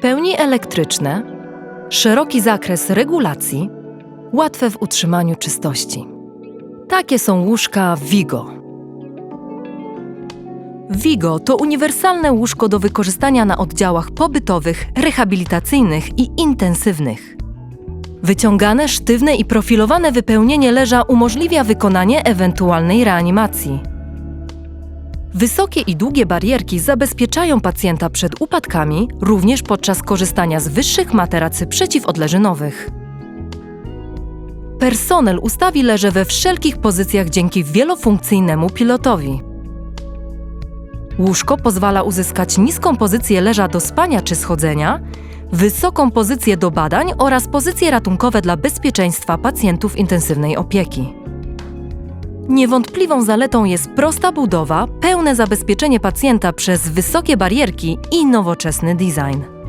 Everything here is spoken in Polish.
pełni elektryczne, szeroki zakres regulacji, łatwe w utrzymaniu czystości. Takie są łóżka Vigo. Vigo to uniwersalne łóżko do wykorzystania na oddziałach pobytowych, rehabilitacyjnych i intensywnych. Wyciągane, sztywne i profilowane wypełnienie leża umożliwia wykonanie ewentualnej reanimacji. Wysokie i długie barierki zabezpieczają pacjenta przed upadkami, również podczas korzystania z wyższych materacy przeciwodleżynowych. Personel ustawi leże we wszelkich pozycjach dzięki wielofunkcyjnemu pilotowi. Łóżko pozwala uzyskać niską pozycję leża do spania czy schodzenia, wysoką pozycję do badań oraz pozycje ratunkowe dla bezpieczeństwa pacjentów intensywnej opieki. Niewątpliwą zaletą jest prosta budowa, pełne zabezpieczenie pacjenta przez wysokie barierki i nowoczesny design.